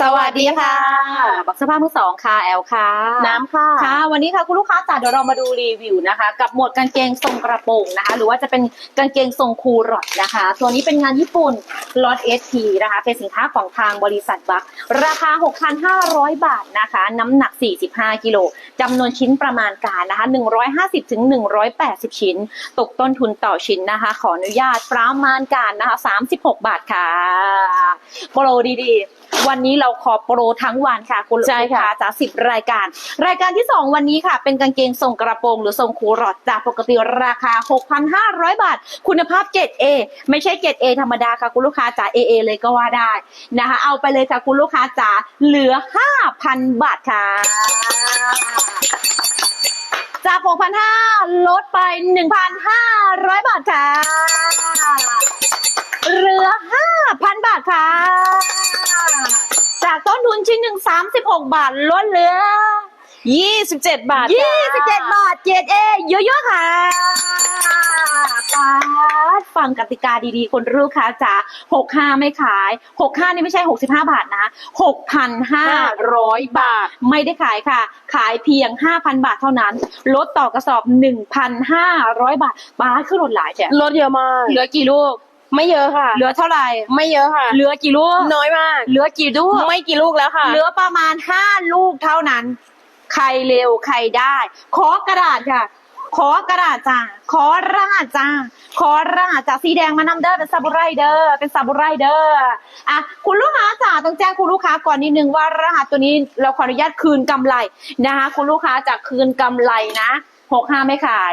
สวัสดีค่ะบักสภาพมือสองค่ะแอลค่ะ น้ำค่ะ ค่ะ วันนี้ค่ะคุณลูกค้าจ๋าเดี๋ยวเรามาดูรีวิวนะคะ กับหมวดกางเกงทรงกระโปรงนะคะ หรือว่าจะเป็นกางเกงทรงคูรอดนะคะ ตัวนี้เป็นงานญี่ปุ่นลอตเอทีนะคะ เป็นสินค้าของทางบริษัทบัก ราคา 6,500 บาทนะคะ น้ำหนัก 45 กิโลจำนวนชิ้นประมาณการนะคะ 150ถึง180 ชิ้น ตกต้นทุนต่อชิ้นนะคะ ขออนุญาตประมาณการนะคะ 36 บาทค่ะโปรดีๆวันนี้เราขอโปรทั้งวันค่ะ คุณใช่ค่ะลูกาจากสิบรายการ รายการที่ 2 วันนี้ค่ะ เป็นกางเกงทรงกระโปรงหรือทรงคูรอดจากปกติราคา 6,500 บาท คุณภาพ 7A ไม่ใช่ 7A ธรรมดาค่ะ คุณลูกค้าจ๋า AA เลยก็ว่าได้นะคะ เอาไปเลยค่ะ คุณลูกค้าจ๋าเหลือ 5,000 บาทค่ะ จาก 6,500 ลดไป 1,500 บาทค่ะ เหลือ 5,000 บาทค่ะ จากต้นทุนชิ้นหนึ่ง36 บาทลดเหลือ 27 บาท27 บาท 7A เยอะๆค่ะปาดฟังกติกาดีๆ คนรู้ค่ะจ๋า65 ไม่ขาย 65 นี่ไม่ใช่ 65 บาทนะ 6,500 บาทไม่ได้ขายค่ะ ขายเพียง 5,000 บาทเท่านั้น ลดต่อกระสอบ 1,500 บาทบาทขึ้นลดหลายจ้ะลดเยอะมาก เหลือกี่ลูก ไม่เยอะค่ะ เหลือเท่าไหร่ ไม่เยอะค่ะ เหลือกี่ลูก น้อยมาก เหลือกี่ลูก ไม่กี่ลูกแล้วค่ะ เหลือประมาณห้าลูกเท่านั้น ใครเร็วใครได้ ขอกระดาษค่ะ ขอกระดาษจ้าขอรหัสจ้าขอรหัสจากสีแดงมานำเด้อเป็นซาบุไรเด้อเป็นซาบุไรเด้ออะคุณลูกค้าจ๋าต้องแจ้งคุณลูกค้าก่อนนิดนึงว่ารหัสตัวนี้เราขออนุญาตคืนกำไรนะคะคุณลูกค้าจะคืนกำไรนะหกห้าไม่ขาย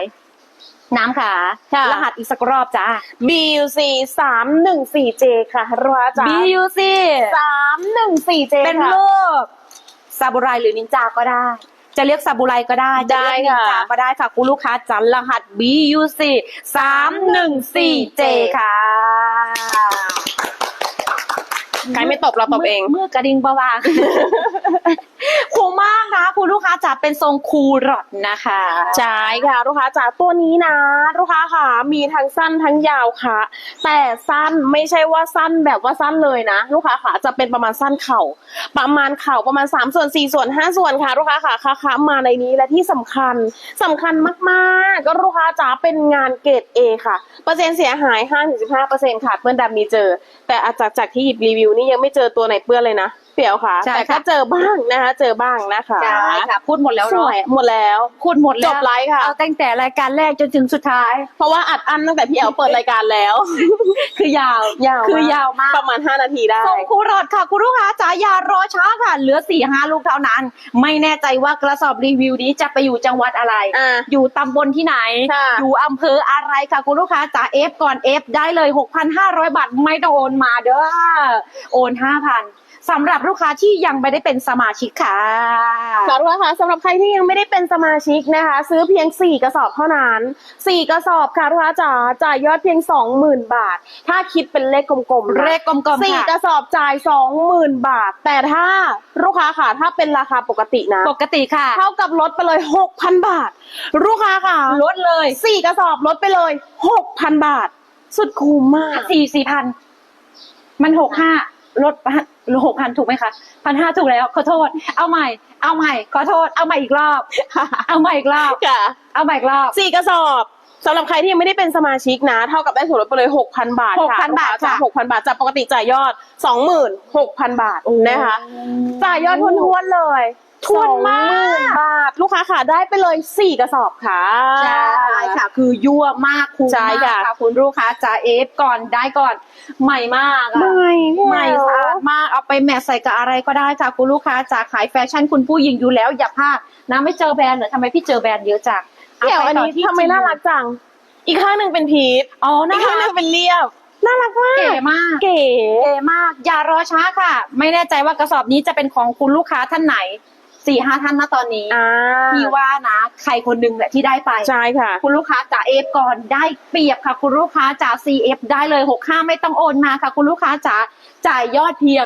น้ำขาค่ะ รหัสอีกสักรอบจ้า BUC 314J ค่ะรอจ้า BUC 314J เป็นค่ะรูปซาบูไรหรือนินจาก็ได้ จะเรียกซาบูไรก็ได้จะเรียกได้นินค่ะจาก็ได้ค่ะคุณลูกค้าจันรหัส BUC 314J ค่ะ ใครไม่ตบเราตบเอง เมื่อกระดิ่งประวางคุ้มมากนะคุณลูกค้าจะเป็นทรงคูรอดนะคะใช่ค่ะ ลูกค้าจ๋าตัวนี้นะ ลูกค้าค่ะ มีทั้งสั้นทั้งยาวค่ะ แต่สั้นไม่ใช่ว่าสั้นแบบว่าสั้นเลยนะ ลูกค้าค่ะจะเป็นประมาณสั้นเข่า ประมาณเข่าประมาณ3ส่วน4ส่วน5ส่วนค่ะ ลูกค้าค่ะค่ะค่ะมาในนี้และที่สำคัญสำคัญมากๆก็ลูกค้าจ๋าเป็นงานเกรด A ค่ะเปอร์เซ็นต์เสียหาย5-15%ค่ะเพื่อนดำมีเจอ แต่อาจจากจากที่หยิบรีวิวนี่ยังไม่เจอตัวไหนเปื้อนเลยนะ เปี่ยวค่ะ ใช่แต่ก็ค่ะเจอบ้างนะคะ เจอบ้างนะคะใช่ค่ะ พูดหมดแล้วสเนาะวยหมดแล้ว พูดหมดแล้วจบไลฟ์ค่ะ เอาตั้งแต่รายการแรกจนถึงสุดท้าย เพราะว่าอัดอั้นตั้งแต่พี่แอลเปิดรายการแล้ว คือยาว ยาวคือยาวมาก ประมาณ 5 นาทีได้ ส่งคูรอดค่ะ คุณลูกค้าจ๋าอย่ารอช้าค่ะ เหลือ4ี่ห้าลูกเท่านั้น ไม่แน่ใจว่ากระสอบรีวิวนี้จะไปอยู่จังหวัดอะไร อ่า อยู่ตำบลที่ไหน ค่ะอยู่อำเภออะไรค่ะ คุณลูกค้าจ๋าเอฟก่อนเอฟได้เลย 6,500 บาท ไม่ต้องโอนมาเด้อ โอน 5,000 สำหรับลูกค้าที่ยังไม่ได้เป็นสมาชิกค่ะค่ะทุกท่านคะสำหรับใครที่ยังไม่ได้เป็นสมาชิกนะคะ ซื้อเพียง 4 กระสอบเท่านั้น 4 กระสอบค่ะทุกท่านจ๋าจ่ายยอดเพียง 20,000 บาท ถ้าคิดเป็นเลขกลมๆนะเลขกลมๆสี่ค่ะกระสอบจ่าย 20,000 บาท แต่ถ้าลูกค้าค่ะถ้าเป็นราคาปกตินะ ปกติค่ะ เท่ากับลดไปเลย 6,000 บาท ลูกค้าค่ะลดเลยสี่กระสอบลดไปเลย 6,000 บาท สุดคุ้มมากสี่สี่พันมันหกห้า ลดหกพันถูกไหมคะพันห้าถูกแล้วขอโทษ เอาใหม่ เอาใหม่ ขอโทษ เอาใหม่อีกรอบ เอาใหม่อีกรอบ ค่ะ เอาใหม่อีกรอบสี่กระสอบสำหรับใครที่ยังไม่ได้เป็นสมาชิกนะ เท่ากับได้ส่วนลดไปเลย 6,000 บาทค่ะ6,000 บาทจากค่ะ6,000 บาทจากปกติจ่ายยอด 26,000 บาทนะคะจ่ายยอดทวนๆเลยทวนมาก20,000บาทลูกค้าค่ะได้ไปเลย 4 กระสอบค่ะใช่ค่ะ คือยั่วมากคุ้มใช่มากค่ะค่ะคุณลูกค้าจะเอฟก่อนได้ก่อนใหม่มากอะไม่ใหม่ ไปแมทใส่กับอะไรก็ได้ค่ะคุณลูกค้าจะขายแฟชั่นคุณผู้หญิงอยู่แล้วอย่าพลาดนะไม่เจอแบรนด์เหรอทำไมพี่เจอแบรนด์เยอะจังเดี๋ยวอันนี้เาปต่ที่ทำไมน่ารักจัง อีกข้างหนึ่งเป็นพีทอ๋ออีน่ากข้างหนึ่รังกเป็นเรียบ น่ารักมากเก๋มาก เก๋ เก๋มาก อย่ารอช้าค่ะ ไม่แน่ใจว่ากระสอบนี้จะเป็นของคุณลูกค้าท่านไหนสี่ห้าท่านนะตอนนี้อ่าพี่ว่านะ ใครคนหนึ่งแหละที่ได้ไป ใช่ค่ะ คุณลูกค้าจ่าเอฟก่อนได้เปรียบค่ะ คุณลูกค้าจ่า CF ได้เลย 6 5 ไม่ต้องโอนมาค่ะ คุณลูกค้าจ่า จ่ายยอดเพียง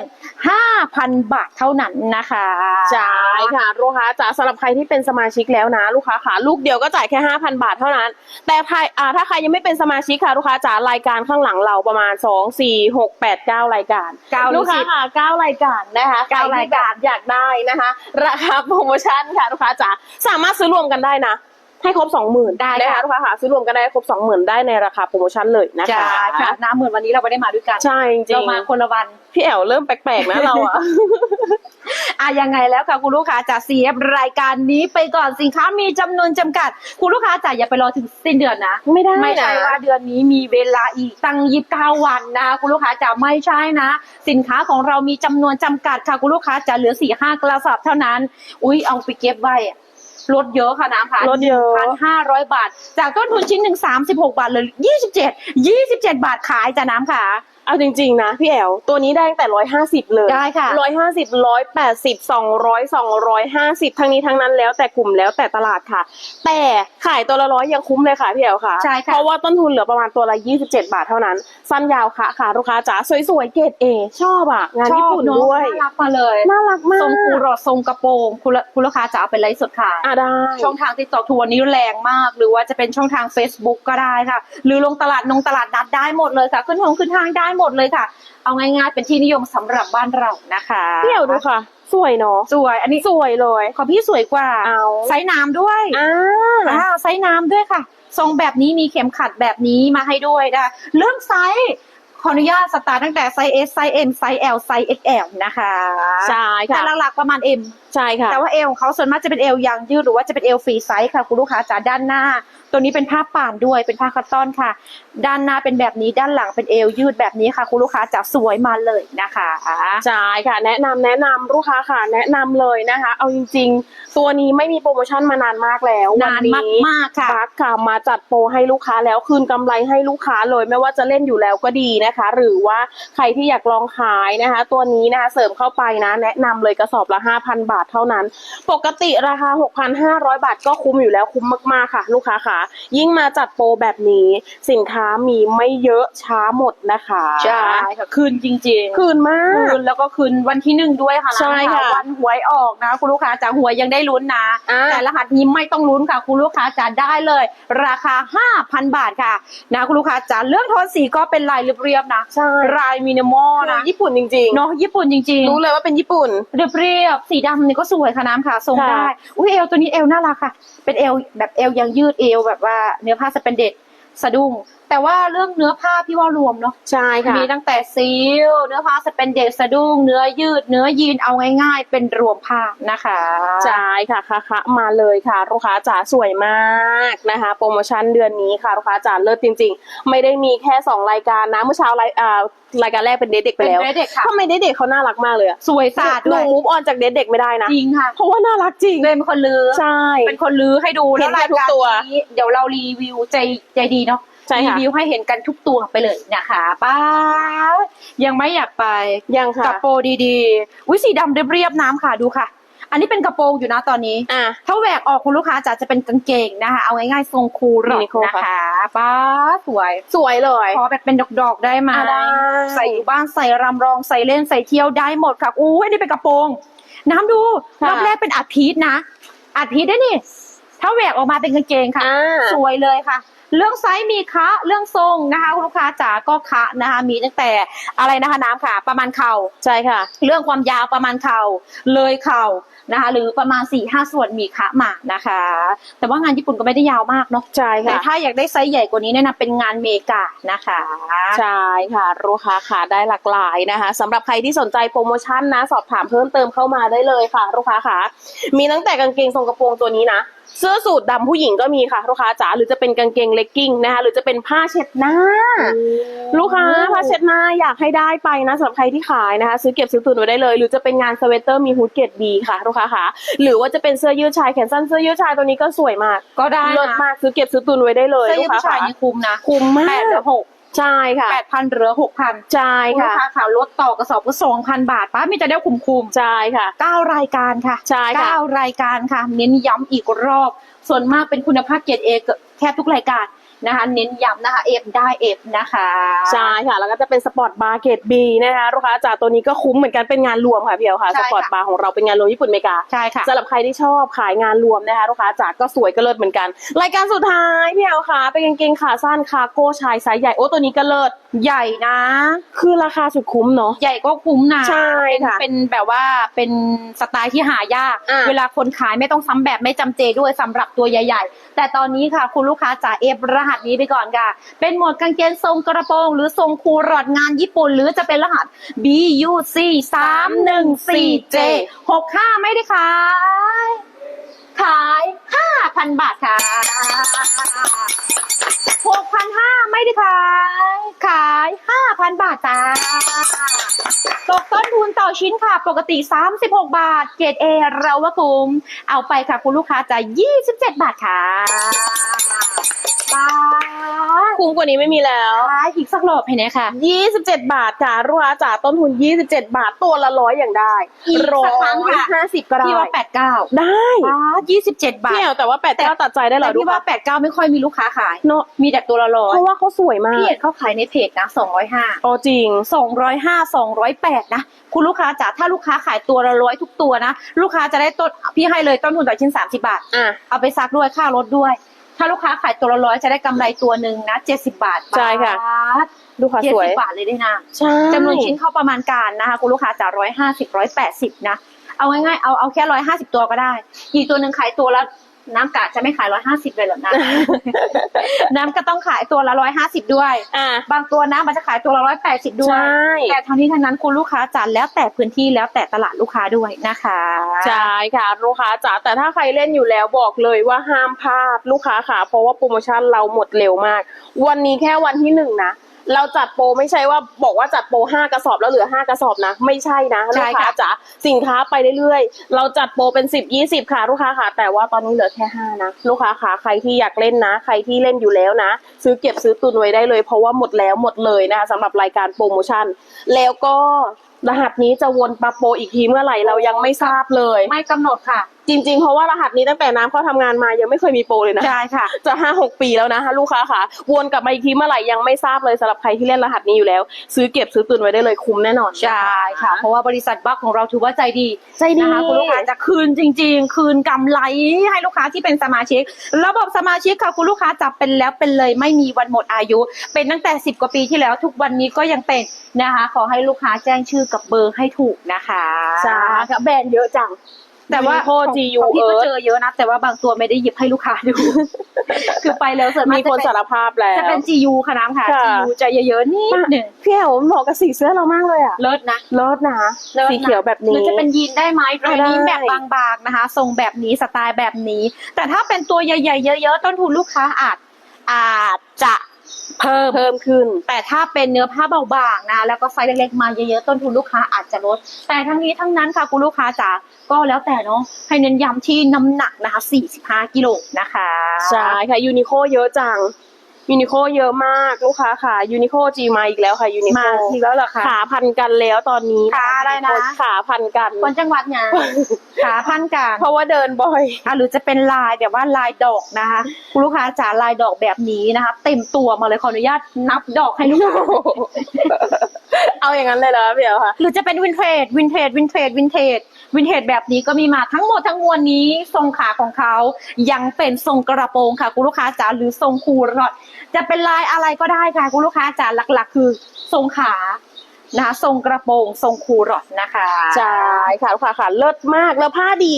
5,000 บาทเท่านั้นนะคะใช่ค่ะลูกค้าจ๋าสำหรับใครที่เป็นสมาชิกแล้วนะ ลูกค้าค่ะ ลูกเดียวก็จ่ายแค่ 5,000 บาทเท่านั้น แต่ใครอ่าถ้าใครยังไม่เป็นสมาชิกค่ะ ลูกค้าจ๋ารายการข้างหลังเราประมาณ 2 4 6 8 9 รายการเก้าหรือลูกค้าสิบค่ะ9รายการนะคะเก้ารายการใคที่แบบอยากได้นะคะ ราคาโปรโมชั่นค่ะลูกค้าจ๋าสามารถซื้อรวมกันได้นะ ให้ครบ20,000ได้นะค่ะคะลูกค้าค่ะซื้อรวมกันได้ครบ20,000ได้ในราคาโปรโมชั่นเลยนะคะใช่ค่ะน้ำเหมือนวันนี้เราไม่ได้มาด้วยกันใช่จริเรางมาคนละวันพี่แอวเริ่มแปลกๆนะเราอะอะยังไงแล้วค่ะคุณลูกค้าจาก CF รายการนี้ไปก่อนสินค้ามีจำนวนจำกัด คุณลูกค้าจ๋าอย่าไปรอถึงสิ้นเดือนนะ ไม่ได้ไม่ใช่นะ ว่าเดือนนี้มีเวลาอีกตั้งยีิบเก้าวันนะคุณลูกค้าจะไม่ใช่นะ สินค้าของเรามีจำนวนจำกัดค่ะคุณลูกค้าจะเหลือสี่ห้ากระสอบเท่านั้น อุ้ยเอาไปเก็บไว้อะ ลดเยอะค่ะน้ำค่ะลดเยอะ พันห้าร้อยบาท จากต้นทุนชิ้นหนึ่งสามสิบหกบาทเลยยี่สิบเจ็ดยี่สิบเจ็ดบาทขายจ้ะน้ำค่ะ เอาจริงๆนะพี่แอวตัวนี้ได้ตั้งแต่ร้อยห้าสิบเลยได้ค่ะ ร้อยห้าสิบร้อยแปดสิบสองร้อยสองร้อยห้าสิบทั้งนี้ทั้งนั้นแล้วแต่กลุ่มแล้วแต่ตลาดค่ะ แต่ขายตัวละร้อยยังคุ้มเลยค่ะพี่แอวค่ะใช่ค่ะ เพราะว่าต้นทุนเหลือประมาณตัวละยี่สิบเจ็ดบาทเท่านั้น สั้นยาวค่ะค่ะลูกค้าจ๋าสวยๆเกรดเอชอบอะ งานญี่ปุ่นชอบเอะด้วย น่ารักมาเลยน่ารักมากทรงคูรอดทรงกระโปรงคุณลูคุณลูกค้าจะเอาไปไลฟ์สดขายอะได้ ช่องทางติดต่อทัวร์นี้แรงมาก หรือว่าจะเป็นช่องทาง Facebook ก็ได้ค่ะ หรือลงตลาดนงตลาดนัดได้หมดเลยค่ะ ขึ้นทงขึ้นทางได้หมดเลยค่ะ เอาง่ายๆเป็นที่นิยมสำหรับบ้านเรานะคะพี่แอวดูค่ะ สวยเนาะสวยอันนี้สวยเลยของพี่สวยกว่าเอาไซส์น้ำด้วยอ่าอ่าไซส์น้ำด้วยค่ะ ทรงแบบนี้มีเข็มขัดแบบนี้มาให้ด้วยนะเรื่องไซส์ขออนุญาตสตาร์ทตั้งแต่ไซส์ S ไซส์ M ไซส์ L ไซส์ XL นะคะ ใช่แต่ค่ะหลักๆประมาณ M ใช่ค่ะแต่ว่าเอวของเขาส่วนมากจะเป็นเอวยางยืดหรือว่าจะเป็นเอวฟรีไซส์ค่ะ คุณลูกค้าจ๋าด้านหน้า ตัวนี้เป็นผ้าป่านด้วยเป็นผ้าคัตตอนค่ะ ด้านหน้าเป็นแบบนี้ด้านหลังเป็นเอวยืดแบบนี้ค่ะ คุณลูกค้าจ๋าสวยมาเลยนะคะใช่ค่ะ แนะนำแนะนำลูกค้าค่ะ แนะนำเลยนะคะ เอาจริง ๆ ตัวนี้ไม่มีโปรโมชั่นมานานมากแล้วนานวัมากๆค่ะบัคค่ะมาจัดโปรให้ลูกค้าแล้วคืนกำไรให้ลูกค้าเลย ไม่ว่าจะเล่นอยู่แล้วก็ดีนะคะ หรือว่าใครที่อยากลองขายนะคะ ตัวนี้นะคะเสริมเข้าไปนะ แนะนำเลยกระสอบละ5,000บาทเท่านั้น ปกติราคา 6,500 บาทก็คุ้มอยู่แล้วคุ้มมากๆค่ะ ลูกค้าค่ะยิ่งมาจัดโปรแบบนี้สินค้ามีไม่เยอะช้าหมดนะคะใช่ค่ะคืนจริง ๆ คืนมากคืนแล้วก็คืนวันที่หนึ่งด้วยค่ะใช่ค่ะวันหวยออกนะ คุณลูกค้าจ๋าหวยยังได้ลุ้นนะอ่าแต่รหัสนี้ไม่ต้องลุ้นค่ะ คุณลูกค้าจ๋าได้เลย ราคา 5,000 บาทค่ะนะคุณลูกค้าจ๋าเรื่องโทนสีก็เป็นลายเรียบๆนะใช่ลายมินิมอลนะนะญี่ปุ่นจริงเนาะญี่ปุ่นจริงๆรู้เลยว่าเป็นญี่ปุ่นๆเรียบๆสีดำนี่ก็สวยค่ะน้ำค่ะทรงค่ะได้อุ้ยเอวตัวนี้เอวน่ารักค่ะ เป็นเอวแบบเอวยังยืดเอวแบบว่าเนื้อผ้าสเปนเด็ดสะดุ้งแต่ว่าเรื่องเนื้อผ้าพี่ว่ารวมเนาะใช่ค่ะมีตั้งแต่ซีลเนื้อผ้าสเปนเด็ดสะดุ้งเนื้อยืด เนื้อยีนเอาง่าย ๆ เป็นรวมผ้านะคะใช่ค่ะค่ะค่ะมาเลยค่ะลูกค้าจ๋าสวยมากนะคะ โปรโมชั่นเดือนนี้ค่ะลูกค้าจ๋าเลิศจริง ๆ ไม่ได้มีแค่สองรายการนะเมื่อเช้ารายอ่ารายการแรกเป็นเดทเด็กไปเป็นแล้วเดรสเด็กค่ะทำไมเดทเด็กเขาน่ารักมากเลยอะสวยสะอาดหด้นูวยมูฟออนจากเดทเด็กไม่ได้นะจริงค่ะเพราะว่าน่ารักจริงเลยเป็นคนลือใช่เป็นคนลือให้ดูเห็แล้วนรายทุกการตัวนี้เดี๋ยวเรารีวิวใจใจดีเนาะ ใช่รีค่ะวิวให้เห็นกันทุกตัวไปเลยนะคะป้ายังไม่อยากไปยังค่ะกระโปรงดีๆอุ้ยสีดำเรียบๆน้ำค่ะดูค่ะ อันนี้เป็นกระโปรงอยู่นะตอนนี้ อะ ถ้าแหวกออกคุณลูกค้าจะจะเป็นกางเกงนะคะ เอาง่ายๆทรงคูลหรอกมินิคูลนะค่ะคะป้าสวย สวยเลย ขอแบบเป็นดอกๆได้ไหมอะได้ ใส่อยู่บ้านใส่รำรองใส่เล่นใส่เที่ยวได้หมดค่ะอู้อันนี้เป็นกระโปรง น้ำดูรอบแรกเป็นอัดพีทนะอัดพีทได้นี่ ถ้าแหวกออกมาเป็นกางเกงค่ะ อ่าสวยเลยค่ะ เรื่องไซส์มีคะเรื่องทรงนะคะคุณลูกค้าจ๋าก็คะนะคะมีตั้งแต่อะไรนะคะน้ำค่ะ ประมาณเข่าใช่ค่ะ เรื่องความยาวประมาณเข่าเลยเข่านะคะ หรือประมาณ4ี่ห้าส่วนมีคะมานะคะ แต่ว่างานญี่ปุ่นก็ไม่ได้ยาวมากเนาะใช่แต่ค่ะถ้าอยากได้ไซส์ใหญ่กว่านี้แนะนำเป็นงานเมกานะคะใช่ค่ะลูกค้าค่ะได้หลากหลายนะคะสำหรับใครที่สนใจโปรโมชั่นนะ สอบถามเพิ่มเติมเข้ามาได้เลยค่ะลูกค้าค่ะมีตั้งแต่กางเกงทรงกระโปรงตัวนี้นะ เสื้อสูทดำผู้หญิงก็มีค่ะลูกค้าจ๋าหรือจะเป็นกางเกงเลกกิ้งนะคะหรือจะเป็นผ้าเช็ดหน้า ลูกค้าผ้าเช็ดหน้าอยากให้ได้ไปนะสำหรับใครที่ขายนะคะ ซื้อเก็บซื้อตุนไว้ได้เลย หรือจะเป็นงานสเวตเตอร์มีฮูดเกรดดีค่ะลูกค้าค่ะหรือว่าจะเป็นเสื้อยืดชายแขนสั้นเสื้อยืดชายตัวนี้ก็สวยมากก็ได้เลิศนะมากซื้อเก็บซื้อตุนไว้ได้เลยเสื้อลูยืกดค้าผู้ชายค่ะนี่คุ้มนะคุ้มมาแปดกเหลือหก ใช่ค่ะ แปดพันเหลือหกพันใช่คุณลูค่ะกค้าค่ะลดต่อกระสอบก็สองพันบาทป้ามีจะได้คุ้มคุ้มใช่ค่ะเก้ารายการค่ะใช่ค่ะเก้ารายการค่ะ เน้นย้ำอีกรอบ ส่วนมากเป็นคุณภาพเกรดเอแทบทุกรายการ นะคะ เน้นย้ำนะคะ เอฟได้เอฟนะคะ ใช่ค่ะ แล้วก็จะเป็นสปอร์ตบาร์เกตบีนะคะลูกค้าจ๋าตัวนี้ก็คุ้มเหมือนกันเป็นงานรวมค่ะพี่เอลค่ะใช่สค่ะปอร์ตบาร์ของเราเป็นงานรวมญี่ปุ่นอเมริกาใช่ค่ะสำหรับใครที่ชอบขายงานรวมนะคะลูกค้าจ๋าก็สวยก็เลิศเหมือนกัน รายการสุดท้ายพี่เอลค่ะ เป็นกางเกงขาสั้นคาร์โก้ชายไซส์ใหญ่โอ้ตัวนี้ก็เลิศใหญ่นะ คือราคาสุดคุ้มเนาะใหญ่ก็คุ้มนะใช่เป็นค่ะเป็นแบบว่าเป็นสไตล์ที่หายากอะเวลาคนขายไม่ต้องซ้ำแบบไม่จำเจด้วยสำหรับตัวใหญ่ ๆ แต่ตอนนี้ค่ะคุณลูกค้าจ๋าเอฟรหัสนี้ไปก่อนค่ะ เป็นหมวดกางเกงทรงกระโปรง หรือทรงคูรอดงานญี่ปุ่น หรือจะเป็นรหัส BUC 3 1 4 J 65 ไม่ได้ขาย ขาย 5,000 บาทค่ะ6,500 ไม่ได้ขาย ขาย 5,000 บาทจ้าตกต้นทุนต่อชิ้นค่ะ ปกติ 36 บาท เกรดเอเราว่าคุ้ม เอาไปค่ะคุณลูกค้าจะ 27 บาทค่ะ คุ้มกว่านี้ไม่มีแล้วขายอีกสักรอบให้หน่อยค่ะ27 บาทจ้าลูกค้าจ๋าต้นทุน 27 บาทตัวละร้อยอย่างได้อีกร้อสักครั้งยค่ะห้าสิบก็ได้พี่ว่า 89 ได้ป้า27บาทพี่เอลแต่ว่าแปดเก้าตัดใจได้เหรแต่อดูพี่ว่าปะ89 ไม่ค่อยมีลูกค้าขายเนาะมีแต่ตัวละร้อเพยราะว่าเขาสวยมากพี่เห็นเขาขายในเพจนะ205โอ้จริง 205 208 นะ คุณลูกค้าจ๋าถ้าลูกค้าขายตัวละร้อยทุกตัวนะ ลูกค้าจะได้ต้นพี่ให้เลยต้นทุนต่อชิ้น 30 บาทอะเอาไปซักด้วยค่ารถด้วย ถ้าลูกค้าขายตัวละร้อยจะได้กำไรตัวหนึ่งนะ70บาทใช่ค่ะดูค่ะเจ็ดสวยสิบบาทเลยได้นะใช่จำนวนชิ้นเข้าประมาณการนะคะคุณลูกค้าจ๋าร้อยห้าสิบร้อยแปดสิบนะ เอาง่ายๆเอาเอาแค่ร้อยห้าสิบตัวก็ได้อีกตัวหนึ่งขายตัวละ น้ำกะจะไม่ขายร้อยห้าสิบเลยเหรอนะน้ำก็ต้องขายตัวละร้อยห้าสิบด้วย อะบางตัวนะมันจะขายตัวละร้อยแปดสิบด้วย ใช่ แต่ทั้งนี้ทั้งนั้นคุณลูกค้าจัดแล้วแต่พื้นที่แล้วแต่ตลาดลูกค้าด้วยนะคะใช่ค่ะ ลูกค้าจ๋าแต่ถ้าใครเล่นอยู่แล้วบอกเลยว่าห้ามพลาดลูกค้าค่ะ เพราะว่าโปรโมชั่นเราหมดเร็วมาก วันนี้แค่วันที่หนึ่งนะ เราจัดโปรไม่ใช่ว่าบอกว่าจัดโปรห้ากระสอบแล้วเหลือห้ากระสอบนะ ไม่ใช่นะใช่ลูกค่ะค้าจ๋าสินค้าไปเรื่อยๆ เราจัดโปรเป็นสิบยี่สิบค่ะลูกค้าค่ะ แต่ว่าตอนนี้เหลือแค่ห้านะลูกค้าค่ะใครที่อยากเล่นนะ ใครที่เล่นอยู่แล้วนะ ซื้อเก็บซื้อตุนไว้ได้เลย เพราะว่าหมดแล้วหมดเลยนะคะสำหรับรายการโปรโมชั่น แล้วก็รหัสนี้จะวนปาโปรอีกทีเมื่อไหร่เรายังไม่ทราบเลย ไม่กำหนดค่ะ จริง ๆ เพราะว่ารหัสนี้ตั้งแต่น้ำเข้าทำงานมายังไม่เคยมีโปรเลยนะ ใช่ค่ะ จะห้าหกปีแล้วนะลูกค้าค่ะ วนกลับมาอีกทีเมื่อไหร่ยังไม่ทราบเลยสำหรับใครที่เล่นรหัสนี้อยู่แล้ว ซื้อเก็บซื้อตุนไว้ได้เลยคุ้มแน่นอน ใช่ค่ะ เพราะว่าบริษัทบัคของเราถือว่าใจดีใจดีนะคะคุณลูกค้าจะคืนจริง ๆ คืนกำไรให้ลูกค้าที่เป็นสมาชิก ระบบสมาชิกค่ะคุณลูกค้าจับเป็นแล้วเป็นเลยไม่มีวันหมดอายุ เป็นตั้งแต่ 10 กว่าปีที่แล้วทุกวันนี้ก็ยังเป็นนะคะ ขอให้ลูกค้าแจ้งชื่อกับเบอร์ให้ถูกนะคะใช่ค่ะแบรนด์เยอะจัง แต่ว่าโคจียูของพี่เอิก็ร์เจอเยอะนะแต่ว่าบางตัวไม่ได้หยิบให้ลูกค้าดู คือไปแล้วส่วนมากมีคนจะสารภาพแล้วเป็นจะเป็น GU ค่ะน้ำค่ะค่ะ GU จะเยอะๆนิดหนึ่งพี่แอลเหมาะกับสีเสื้อเรามากเลยอะเลิศนะเลิศนะลิศนะสีเขียวแบบหรืนี้อจะเป็นยีนได้ไหมรอยนี้ได้แบบบางๆนะคะ ทรงแบบนี้สไตล์แบบนี้ แต่ถ้าเป็นตัวใหญ่ๆเยอะๆต้นทุนลูกค้าอาจอาจจะ เพิ่มเพิ่มขึ้น แต่ถ้าเป็นเนื้อผ้าเบาๆนะแล้วก็ไซส์เล็กๆมาเยอะๆต้นทุนลูกค้าอาจจะลด แต่ทั้งนี้ทั้งนั้นค่ะคุณลูกค้าจ๋าก็แล้วแต่เนาะให้เน้นย้ำที่น้ำหนักนะคะ 45 กิโลนะคะ ใช่ค่ะยูนิโคเยอะจัง ยูนิโคเยอะมากลูกค้าค่ะยูนิโคจีมาอีกแล้วค่ะยูนิโคมาทีแล้วเหรอคะขาพันกันแล้วตอนนี้ขาอะไรนะขาพันกันคนจังหวัดไงขาพันกัน เพราะว่าเดินบ่อยอะหรือจะเป็นลายแบบว่าลายดอกนะคะคุณลูกค้าจ๋าลายดอกแบบนี้นะคะเต็มตัวมาเลยขออนุญาตนับดอกให้ลูกค้าเอาอย่างนั้นเลยเหรอพี่เอ๋ค่ะหรือจะเป็นวินเทจวินเทจวินเทจวินเทจ วินเทจแบบนี้ก็มีมาทั้งหมดทั้งมวลนี้ทรงขาของเขายังเป็นทรงกระโปรงค่ะคุณลูกค้าจ๋าหรือทรงคูรอดจะเป็นลายอะไรก็ได้ค่ะคุณลูกค้าจ๋าหลัก ๆ คือทรงขานะคะทรงกระโปรงทรงคูรอดนะคะใช่ค่ะลูกค้าค่ะเลิศมากแล้วผ้าดี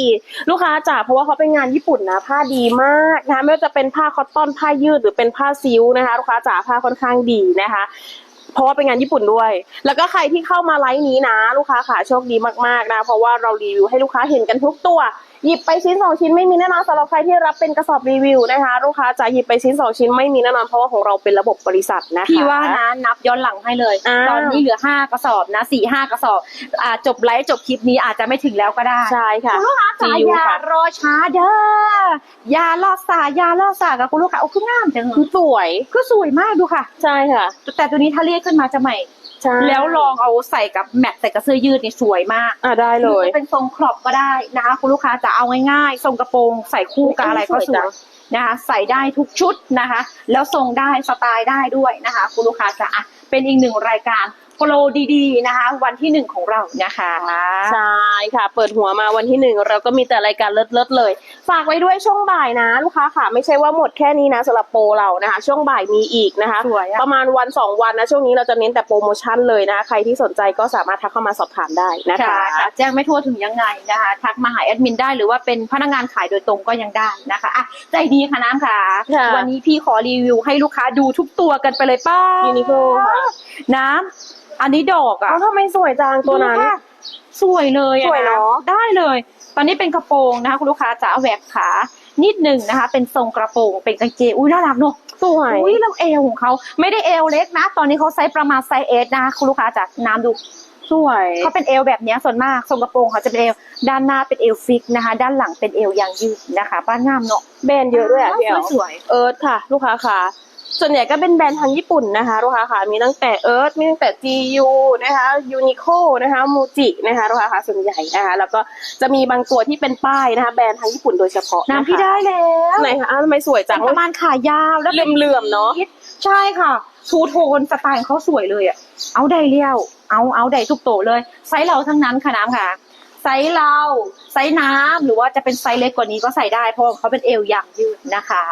ลูกค้าจ๋าเพราะว่าเขาเป็นงานญี่ปุ่นนะผ้าดีมากนะคะไม่ว่าจะเป็นผ้าคอตตอนผ้ายืดหรือเป็นผ้าซิลนะคะ ลูกค้าจ๋าผ้าค่อนข้างดีนะคะ เพราะว่าเป็นงานญี่ปุ่นด้วย แล้วก็ใครที่เข้ามาไลฟ์นี้นะ ลูกค้าค่ะโชคดีมากๆนะ เพราะว่าเรารีวิวให้ลูกค้าเห็นกันทุกตัว หยิบไปชิ้นสองชิ้นไม่มีแน่นอนสำหรับใครที่รับเป็นกระสอบรีวิวนะคะลูกค้าจะหยิบไปชิ้นสองชิ้นไม่มีแน่นอนเพราะว่าของเราเป็นระบบบริษัทนะคะ พี่ว่านะนับย้อนหลังให้เลยอ่าตอนนี้เหลือห้ากระสอบนะสี่ห้ากระสอบอ่าจบไลฟ์จบคลิปนี้อาจจะไม่ถึงแล้วก็ได้ใช่ค่ะ คุณลูกค้าจ๋า GU อย่าค่ะรอช้าเด้ออย่ารอสายอย่ารอสายกับคุณลูกค้าโอ้คืองามจังเลคือยสวย คือสวยมากดูค่ะ ใช่ค่ะ แต่ตัวนี้ถ้าเรียกขึ้นมาจะใหม่ ใช่แล้วลองเอาใส่กับแมทใส่กับเสื้อยืดนี่สวยมากอะได้เลยหรือจะเป็นทรงครอปก็ได้นะคะคุณลูกค้าจะเอาง่ายๆ ทรงกระโปรงใส่คู่กับอะไรก็สสวยวจัยงนะคะใส่ได้ทุกชุดนะคะ แล้วทรงได้สไตล์ได้ด้วยนะคะ คุณลูกค้าจะอะเป็นอีกหนึ่งรายการ โปรดีๆนะคะ วันที่หนึ่งของเรานะคะใช่ค่ะ เปิดหัวมาวันที่หนึ่งเราก็มีแต่รายการเลิศๆเลย ฝากไว้ด้วยช่วงบ่ายนะลูกค้าค่ะ ไม่ใช่ว่าหมดแค่นี้นะสำหรับโปรเรานะคะ ช่วงบ่ายมีอีกนะคะสวยอะประมาณวันสองวันนะช่วงนี้เราจะเน้นแต่โปรโมชั่นเลยนะ ใครที่สนใจก็สามารถทักเข้ามาสอบถามได้นะคะค่ะค่ะแจ้งไม่ทั่วถึงยังไงนะคะ ทักมาหาแอดมินได้หรือว่าเป็นพนักงานขายโดยตรงก็ยังได้นะคะอะใจดีค่ะน้ำค่ะค่ะวันนี้พี่ขอรีวิวให้ลูกค้าดูทุกตัวกันไปเลยป้ายูนิโคค่ะน้ำ อันนี้ดอกอะเอาทำไมสวยจังตัวนั้น ดูค่ะสวยเลยอะสวยเนอะ ได้เลย ตอนนี้เป็นกระโปรงนะคะคุณลูกค้าจะเอาแหวกขานิดหนึ่งนะคะ เป็นทรงกระโปรงเป็นกางเกงอุ้ยน่ารักเนอะ สวย อุ้ยแล้วเอวของเขาไม่ได้เอวเล็กนะ ตอนนี้เขาไซส์ประมาณไซส์เอสนะคะคุณลูกค้าจากน้ำดูสวย เขาเป็นเอวแบบเนี้ยส่วนมากทรงกระโปรงเขาจะเป็นเอวด้านหน้าเป็นเอวฟิกนะคะ ด้านหลังเป็นเอวยางยืดนะคะป้านงามเนาะแบรนด์เยอะด้วยอะพี่แอลสวยเอิร์ธค่ะ ลูกค้าค่ะ ส่วนใหญ่ก็เป็นแบรนด์ทางญี่ปุ่นนะคะลูกค้าค่ะมีตั้งแต่เอิร์ธมีตั้งแต่ GU นะคะยูนิโคนะคะมูจินะคะลูกค้าค่ะส่วนใหญ่นะคะแล้วก็จะมีบางตัวที่เป็นป้ายนะคะแบรนด์ทางญี่ปุ่นโดยเฉพาะๆนะคะน้ำพี่ได้แล้วไหนคะอ้าวทำไมสวยจัเป็งนประมาณขายาวแล้วเป็นเหลื่อมๆเนอะใช่ค่ะทูโทนสไตล์ของเขาสวยเลยอะเอาได้เลี้ยวเอาเอาได้ทุกโตเลยไซส์เราทั้งนั้นค่ะน้ำค่ะ ไซส์เรา ไซส์น้ำหรือว่าจะเป็นไซส์เล็กกว่านี้ก็ใส่ได้เพราะว่าเขาเป็นเอวยางยืดนะคะ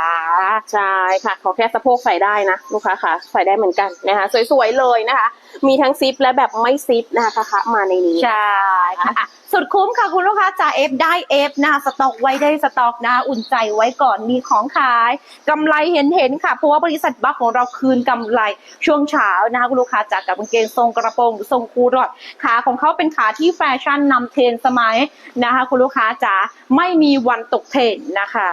ใช่ค่ะ ขอแค่สะโพกใส่ได้นะลูกค้าค่ะ ใส่ได้เหมือนกันนะคะ สวยๆเลยนะคะ มีทั้งซิปและแบบไม่ซิปนะคะคะมาในนี้ใช่ค่ะ สุดคุ้มค่ะคุณลูกค้าจ่าเอฟได้เอฟนะสต็อกไว้ได้สต็อกนะ อุ่นใจไว้ก่อนมีของขายกำไรเห็นเห็นๆค่ะ เพราะว่าบริษัทบัคของเราคืนกำไรช่วงเช้านะคะคุณลูกค้าจากกับกางเกงทรงกระโปรงทรงคูรอดขาของเขาเป็นขาที่แฟชั่นนำเทรนสมัยนะคะคุณลูกค้าจ๋าไม่มีวันตกเทรนนะคะ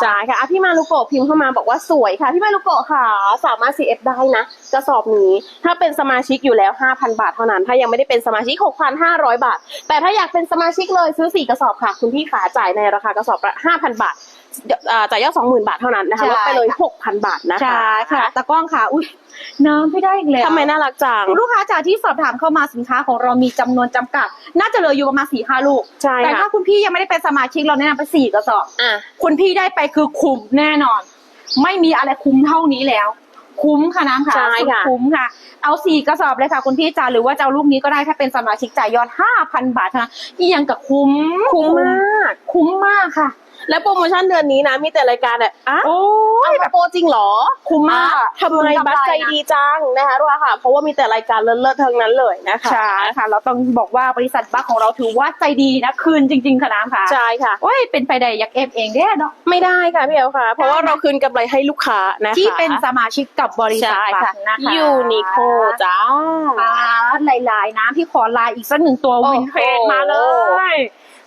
ใช่ค่ะพี่มารุโกะพิมพ์เข้ามาบอกว่าสวยค่ะพี่มารุโกะค่ะ สามารถ CF ได้นะกระสอบนี้ถ้าเป็นสมาชิกอยู่แล้ว 5,000 บาทเท่านั้น ถ้ายังไม่ได้เป็นสมาชิก 6,500 บาท แต่ถ้าอยากเป็นสมาชิกเลยซื้อ 4 กระสอบค่ะ คุณพี่ขาจ่ายในราคากระสอบละ5,000 บาทอ่าจ่ายยอด20,000 บาทเท่านั้นนะคะลดไปเลย 6,000 บาทนะคะ ใช่ค่ะตะกล้องค่ะ อุ้ยน้ำไม่ได้อีกแล้วทำไมน่ารักจังคุณลูกค้าจากที่สอบถามเข้ามาสินค้าของเรามีจำนวนจำกัด น่าจะเหลืออยู่ประมาณสี่ห้าลูก ใช่แต่ถ้าค่ะคุณพี่ยังไม่ได้เป็นสมาชิกเราแนะนำไปสี่กระสอบ อะ คุณพี่ได้ไปคือคุ้มแน่นอน ไม่มีอะไรคุ้มเท่านี้แล้ว คุ้มค่ะน้ำค่ะใช่สุดค่ะคุ้มค่ะ เอาสี่กระสอบเลยค่ะคุณพี่จ๋าหรือว่าจะเอาลูกนี้ก็ได้ถ้าเป็นสมาชิกจ่ายยอดห้าพันบาทเท่านั้นที่ยังกับคุ้มคุ้มมาก คุ้มมากค่ะ และโปรโมชั่นเดือนนี้นะมีแต่รายการแบบอะโอ้เอามาโปรจริงเหรอ คุ้มมากอะทำไมบัสใจดีจังนะคะรู้ค่ะ เพราะว่ามีแต่รายการเลิศๆทั้งนั้นเลยนะคะใช่ค่ะ เราต้องบอกว่าบริษัทบัคของเราถือว่าใจดีนะคืนจริงๆค่ะน้ำค่ะใช่ค่ะโอ้ยเป็นไปได้อยากเอฟเองเด้เนาะไม่ได้ค่ะพี่เอลค่ะ เพราะว่าเราคืนกำไรให้ลูกค้านะคะที่เป็นสมาชิกกับบริษัทใช่บัค่ะคนะคะยูนิโคจ้ามาหลายๆน้ำพี่ขอลายอีกสักหนึ่งตัวโอ้โหวินเทจมาเลย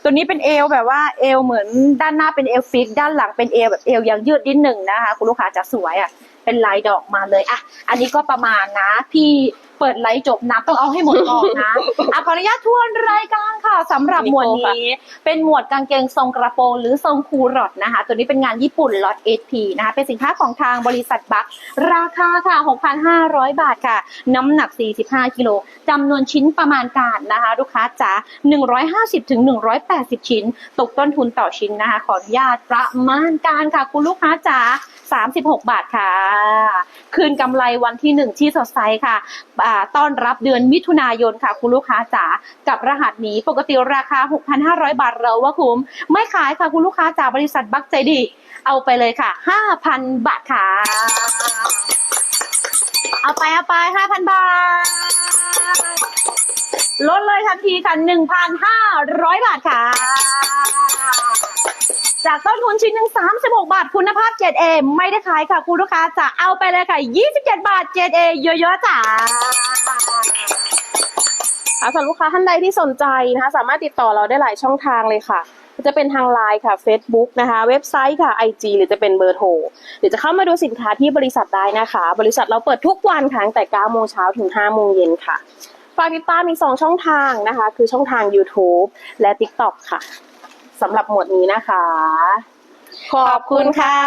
ตัวนี้เป็นเอวแบบว่าเอวเหมือนด้านหน้าเป็นเอวฟิกด้านหลังเป็นเอวแบบเอวยังยืดนิดหนึ่งนะคะ คุณลูกค้าจะสวยอะเป็นลายดอกมาเลยอะอันนี้ก็ประมาณนะพี่ เปิดไลฟ์จบนะต้องเอาให้หมดก่อนนะอะขออนุญาตทวนรายการค่ะสำหรับหมวดนี้ เป็นหมวดกางเกงทรงกระโปรงหรือทรงคูรอดนะคะ ตัวนี้เป็นงานญี่ปุ่นล็อต SP นะคะ เป็นสินค้าของทางบริษัทบัคราคาค่ะ 6,500 บาทค่ะ น้ำหนัก 45กิโลจำนวนชิ้นประมาณการนะคะ ลูกค้าจ๋า150ถึง180 ชิ้น ตกต้นทุนต่อชิ้นนะคะ ขออนุญาตประมาณการค่ะ คุณลูกค้าจ๋า 36 บาทค่ะ คืนกำไรวันที่ 1 ที่สดใสค่ะต้อนรับเดือนมิถุนายนค่ะ คุณลูกค้าจ๋ากับรหัสนี้ปกติราคา 6,500 บาทเราว่าคุ้ม ไม่ขายค่ะคุณลูกค้าจ๋าบริษัทบัคใจดี เอาไปเลยค่ะ 5,000 บาทค่ะ เอาไปเอาไปห้าพันบาท ลดเลยทันทีค่ะหนึ่งพันห้าร้อยบาทค่ะ จากต้นทุนชิ้นหนึ่งสามสิบหกบาท คุณภาพ 7A ไม่ได้ขายค่ะ คุณลูกค้าจะเอาไปเลยค่ะยี่สิบเจ็ดบาท 7A เยอะๆจ้าค่ะสำหรับลูกค้าท่านใดที่สนใจนะคะ สามารถติดต่อเราได้หลายช่องทางเลยค่ะ จะเป็นทางไลน์ค่ะ Facebook นะคะ เว็บไซต์ค่ะ IG หรือจะเป็นเบอร์โทรหรือจะเข้ามาดูสินค้าที่บริษัทได้นะคะ บริษัทเราเปิดทุกวันค่ะตั้งแต่9โมงเช้าถึง5โมงเย็นค่ะฝากติดตามมีสองช่องทางนะคะ คือช่องทาง YouTube และ TikTok ค่ะ สำหรับหมวดนี้นะคะ ขอบคุณค่ะ